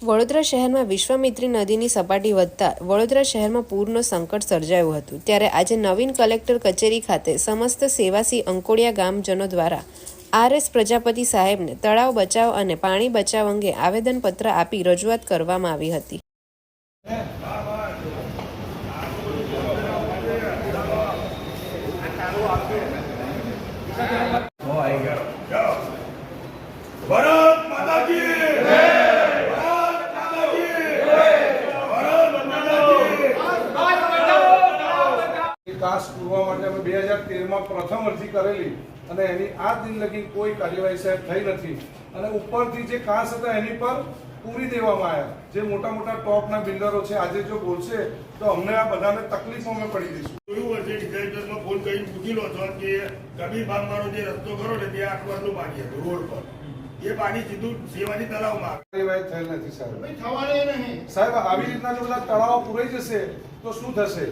વડોદરા શહેરમાં વિશ્વામિત્રી નદીની સપાટી વધતા વડોદરા શહેરમાં પૂરનો સંકટ સર્જાયું હતું. ત્યારે આજે નવીન કલેક્ટર કચેરી ખાતે સમસ્ત સેવાસી અંકોડિયા ગામજનો દ્વારા આરએસ પ્રજાપતિ સાહેબને તળાવ બચાવ અને પાણી બચાવ અંગે આવેદનપત્ર આપી રજૂઆત કરવામાં આવી હતી ભારત માતા કી ભારત માતા કી ભારત માતા કી પૂરવા માટે અમે બે હજાર તેરમાં પ્રથમ અરજી કરેલી અને એની આ દિન લગી કોઈ કાર્યવાહી સાહેબ થઈ નથી. અને ઉપરથી જે કાંસ હતા એની પર પૂરી દેવામાં આવ્યા. જે મોટા મોટા ટોપના બિલ્ડરો છે આજે જો બોલશે તો અમને આ બધાને તકલીફોમાં પડી દઈશું. જોયું હશે ડિઝાઇનરમાં ફોન કરીને પૂછી લો છો કે કબી બાંધવાનો જે રસ્તો કરો ને તે આટલું પાણી હતું રોડ પર. એ પાણી સીધું સેવાની તળાવમાં આવે. કાર્યવાહી થયેલ નથી સાહેબ. ભાઈ થવાની નહીં. સાહેબ આવી રીતના જો બધા તળાવો પૂરાઈ જશે તો શું થશે?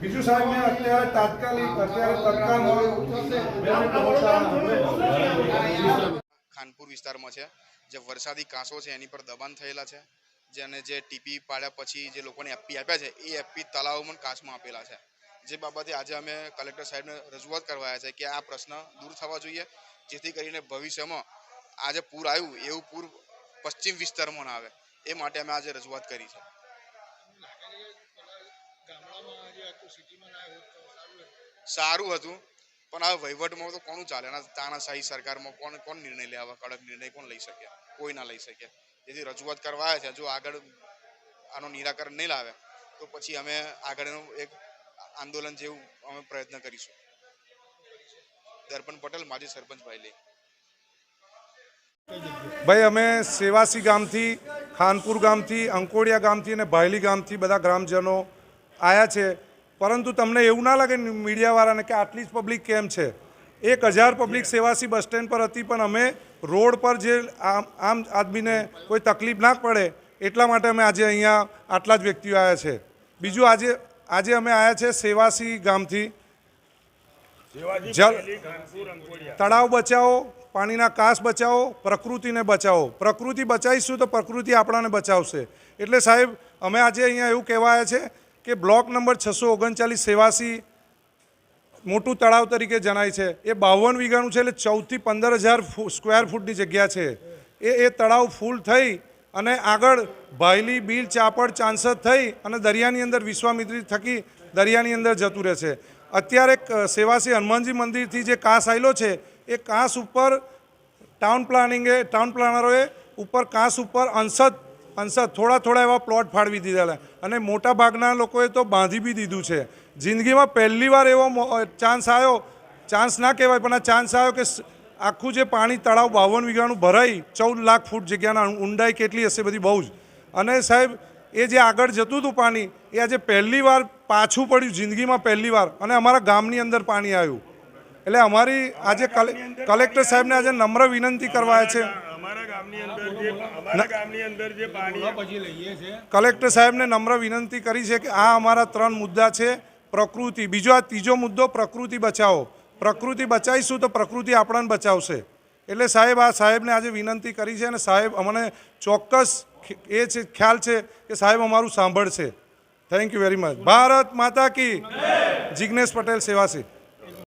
બીજું સાહેબ, મેં અત્યારે તાત્કાલિક, અત્યારે તત્કાલ ખાનપુર વિસ્તારમાં છે, જે વરસાદી કાંસો છે, એની પર દબાણ થયેલા છે, જેને જે ટીપી પાડ્યા પછી જે લોકોને એપી આપ્યા છે, એ એપી તળાવમાં અને કાચમાં આપેલા છે. જે બાબતે આજે અમે કલેક્ટર સાહેબને રજૂઆત કરવાયા છે કે આ પ્રશ્ન દૂર થવા જોઈએ, જેથી કરીને ભવિષ્યમાં આજે પૂર આવ્યું, એવું પૂર પશ્ચિમ વિસ્તારમાં ના આવે, એ માટે અમે આજે રજૂઆત કરી છે. સારું હતું. પણ આ વહીવટમાં તો કોનું ચાલે? અને તાનાશાહી સરકારમાં કોણ કોણ નિર્ણય લેવા કડક નિર્ણય કોણ લઈ શકે? કોઈ ના લઈ શકે. જેથી રજૂઆત કરવા આવ્યા છે. જો આગળ આનું નિરાકરણ નહીં લાવે તો પછી અમે આગળનું એક આંદોલન જેવું અમે પ્રયત્ન કરીશું. દર્પણ પટેલ માજી સરપંચ ભાઈ ભાઈ અમે સેવાસી ગામથી ખાનપુર ગામથી અંકોડિયા ગામથી અને ભાયલી ગામથી બધા ગ્રામજનો આવ્યા છે. પરંતુ તમને એવું ના લાગે મીડિયાવાળાને કે આટલી જ પબ્લિક કેમ છે? એક હજાર પબ્લિક સેવાસી બસ સ્ટેન્ડ પર હતી પણ અમે રોડ પર જે આમ આમ આદમીને કોઈ તકલીફ ના પડે એટલા માટે અમે આજે અહીંયા આટલા જ વ્યક્તિઓ આવ્યા છે. બીજું આજે આજે અમે આવ્યા છે સેવાસી ગામથી. જલ- તળાવ બચાવો પાણીના કાસ બચાવો પ્રકૃતિને બચાવો. પ્રકૃતિ બચાવીશું તો પ્રકૃતિ આપણાને બચાવશે. એટલે સાહેબ અમે આજે અહીંયા એવું કહેવાયા છે કે બ્લોક નંબર છસો ઓગણચાલીસ સેવાસી મોટું તળાવ તરીકે જણાય છે. એ બાવન વીઘાનું છે એટલે ચૌદથી પંદર હજાર સ્ક્વેર ફૂટની જગ્યા છે. એ એ તળાવ ફૂલ થઈ અને આગળ ભાયલી, બીલ, ચાપડ, ચાંસદ થઈ અને દરિયાની અંદર વિશ્વામિત્રી થકી દરિયાની અંદર જતું રહે છે. અત્યારે સેવાસી હનુમાનજી મંદિરથી જે કાંસ આવેલો છે, એ કાંસ ઉપર ટાઉન પ્લાનિંગે ટાઉન પ્લાનરોએ ઉપર કાંસ ઉપર અંશત અંશત થોડા થોડા એવા પ્લોટ ફાળવી દીધેલા અને મોટા ભાગના લોકોએ તો બાંધી બી દીધું છે. જિંદગીમાં પહેલી વાર એવો ચાન્સ આવ્યો ચાન્સ ના કહેવાય પણ આ ચાન્સ આવ્યો કે આખું જે પાણી તળાવ બાવન વીઘાનું ભરાઈ ચૌદ લાખ ફૂટ જગ્યાના ઊંડાઈ કેટલી હશે બધી બહુ જ. અને સાહેબ એ જે આગળ જતું હતું પાણી એ આજે પહેલી વાર પાછું પડ્યું જિંદગીમાં પહેલી વાર. અને અમારા ગામની અંદર પાણી આવ્યું. એટલે અમારી આજે કલે- કલેક્ટર સાહેબને આજે નમ્ર વિનંતી કરવા છે. કલેક્ટર સાહેબને નમ્ર વિનંતી કરી છે કે આ અમારા ત્રણ મુદ્દા છે. પ્રકૃતિ બીજો આ ત્રીજો મુદ્દો પ્રકૃતિ બચાવો. પ્રકૃતિ બચાવીશું તો પ્રકૃતિ આપણને બચાવશે. એટલે સાહેબ આ સાહેબને આજે વિનંતી કરી છે અને સાહેબ અમને ચોક્કસ એ છે ખ્યાલ છે કે સાહેબ અમારું સાંભળશે. Thank you very much Bharat Mata key Jignesh Patel Sevasi